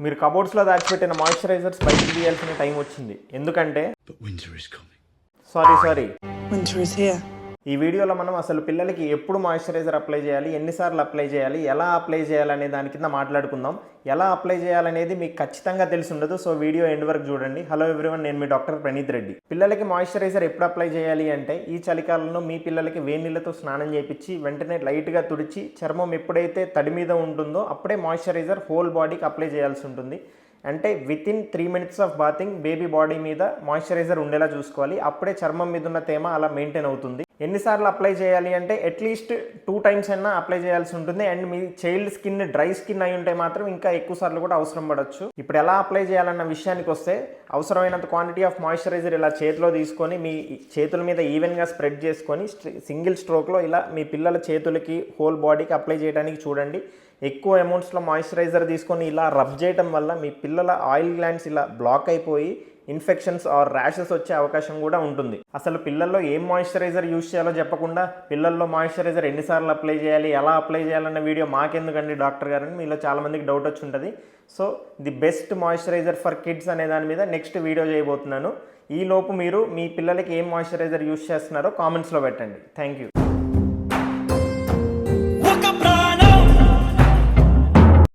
మీరు కబోర్డ్స్లో దాచిపెట్టిన మాయిశ్చరైజర్స్ బయటకు తీయాల్సిన టైం వచ్చింది ఎందుకంటే. Sorry sorry Winter is here. ఈ వీడియోలో మనం అసలు పిల్లలకి ఎప్పుడు మాయిశ్చరైజర్ అప్లై చేయాలి? ఎన్నిసార్లు అప్లై చేయాలి? ఎలా అప్లై చేయాలనే దాని కింద మాట్లాడుకుందాం. ఎలా అప్లై చేయాలనేది మీకు ఖచ్చితంగా తెలిసి ఉండదు. సో వీడియో ఎండ్ వరకు చూడండి. హలో ఎవ్రీవన్ నేను మీ డాక్టర్ ప్రణీత్ రెడ్డి. పిల్లలకి మాయిశ్చరైజర్ ఎప్పుడు అప్లై చేయాలి అంటే ఈ చలికాలంలో మీ పిల్లలకి వేడి నీళ్ళతో స్నానం చేపించి వెంటనే లైట్గా తుడిచి చర్మం ఎప్పుడైతే తడి మీద ఉంటుందో అప్పుడే మాయిశ్చరైజర్ హోల్ బాడీకి అప్లై చేయాల్సి ఉంటుంది. అంటే with in three minutes of bathing baby body మీద మాయిశ్చరైజర్ ఉండేలా చూసుకోవాలి. అప్పుడే చర్మం మీద ఉన్న తేమ అలా మెయింటైన్ అవుతుంది. ఎన్నిసార్లు అప్లై చేయాలి అంటే అట్లీస్ట్ టూ టైమ్స్ అయినా అప్లై చేయాల్సి ఉంటుంది. అండ్ మీ చైల్డ్ స్కిన్ డ్రై స్కిన్ అయి ఉంటే మాత్రం ఇంకా ఎక్కువ సార్లు కూడా అవసరం పడవచ్చు ఇప్పుడు ఎలా అప్లై చేయాలన్న విషయానికి వస్తే అవసరమైనంత క్వాంటిటీ ఆఫ్ మాయిశ్చరైజర్ ఇలా చేతిలో తీసుకొని మీ చేతుల మీద ఈవెన్గా స్ప్రెడ్ చేసుకొని సింగిల్ స్ట్రోక్లో ఇలా మీ పిల్లల చేతులకి హోల్ బాడీకి అప్లై చేయడానికి చూడండి. ఎక్కువ అమౌంట్స్లో మాయిశ్చరైజర్ తీసుకొని ఇలా రబ్ చేయడం వల్ల మీ పిల్లల ఆయిల్ గ్లాండ్స్ ఇలా బ్లాక్ అయిపోయి ఇన్ఫెక్షన్స్ ఆర్ ర్యాషెస్ వచ్చే అవకాశం కూడా ఉంటుంది. అసలు పిల్లల్లో ఏం మాయిశ్చరైజర్ యూజ్ చేయాలో చెప్పకుండా పిల్లల్లో మాయిశ్చరైజర్ ఎన్నిసార్లు అప్లై చేయాలి ఎలా అప్లై చేయాలన్న వీడియో మాకెందుకండి డాక్టర్ గారు అని మీలో చాలామందికి డౌట్ వచ్చి ఉంటుంది. So the best moisturiser for kids అనే దాని మీద నెక్స్ట్ వీడియో చేయబోతున్నాను. ఈలోపు మీరు మీ పిల్లలకి ఏం మాయిశ్చరైజర్ యూజ్ చేస్తున్నారో కామెంట్స్లో పెట్టండి. Thank you.